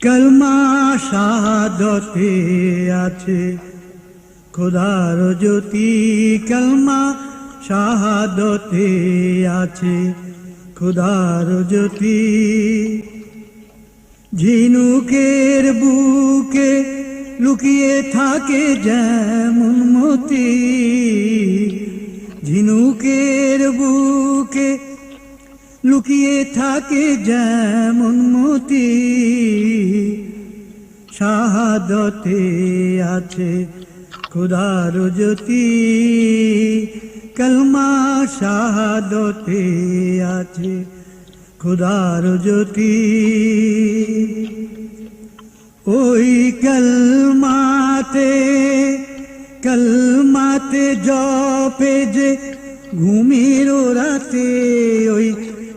কলমা শাহাদতে আছে খোদার জ্যোতি কলমা শাহাদতে আছে। খোদার জ্যোতি। ঝিনুকের বুকে লুকিয়ে থাকে যেমন মতি। ঝিনুকের বুকে লুকিয়ে থাকে যেমন মতি। শাহাদতে আছে খুদার জ্যোতি। কলমা শাহাদতে আছে খুদার জ্যোতি। ওই কলমাতে কলমাতে জপে যে ঘুমির রাতে, ওই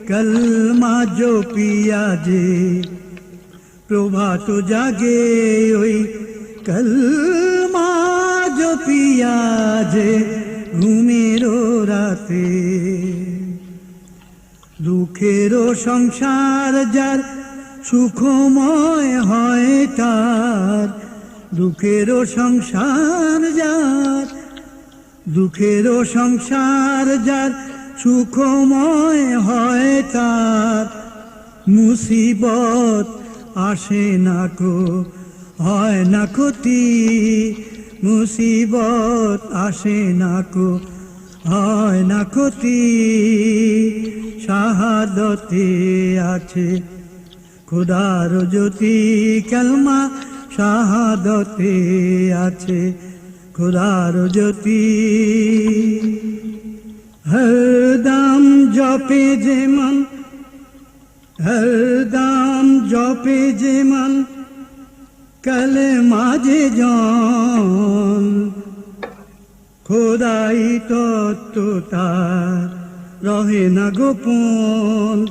কলমা জপিয়া যে প্রভাত জাগে, ওই কলমা জপিয়া যে ঘুমির রাতে। দুঃখেরও সংসার যার সুখময় হয় তার। দুঃখেরও সংসার যার দুঃখেরও সংসার যার সুখময় হয় তার। মুসিবত আসে না কো, হয় না ক্ষতি মুসিবত আসে না কো, হয় না ক্ষতি। শাহাদতে আছে খুদার জ্যোতি, কলমা শাহাদতে আছে খুদার জ্যোতি। হরদম জপে যে মন হরদম জপে যে মন কলে মাঝে জন, খোদাই তত্ত্ব তার রহে না গোপন।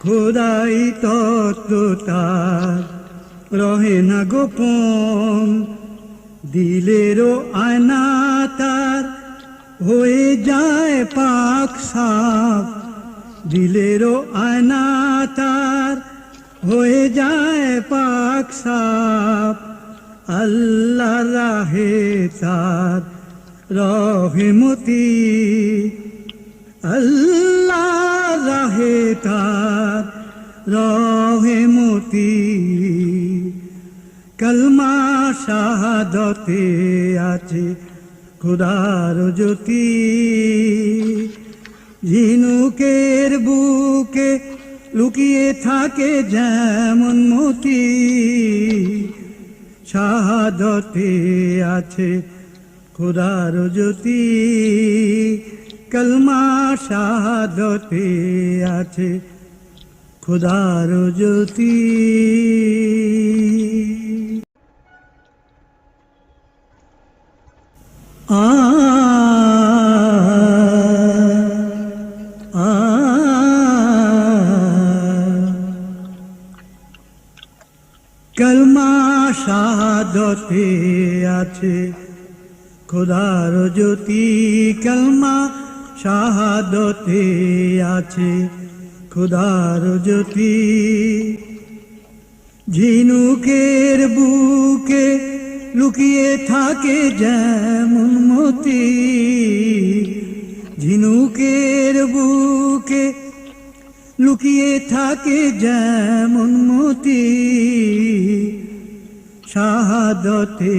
খোদাই তত্ত্ব তার রহে না গোপন। দিলেরও আয়না তার হয়ে যায় পাক সাপ। দিলেরও আয়না তার হয়ে যায় পাক সাপ। আল্লাহ রাহে তার রহেমতি। আল্লাহ রাহে তার রহেমতি। কলমা শাহাদতে আছে খুদার জ্যোতি। ঝিনুকের বুকে লুকিয়ে থাকে যেমন মতি। শাহাদতে আছে খুদার জ্যোতি। কলমা শাহাদতে আছে খুদার জ্যোতি। আ শাহাদতে আছে। খোদার জ্যোতি কলমা শাহাদতে আছে। খোদার জ্যোতি ঝিনুকের বুকে লুকিয়ে থাকে যেমন মতি। ঝিনুকের বুকে লুকিয়ে থাকে যেমন মতি। শাহাদতে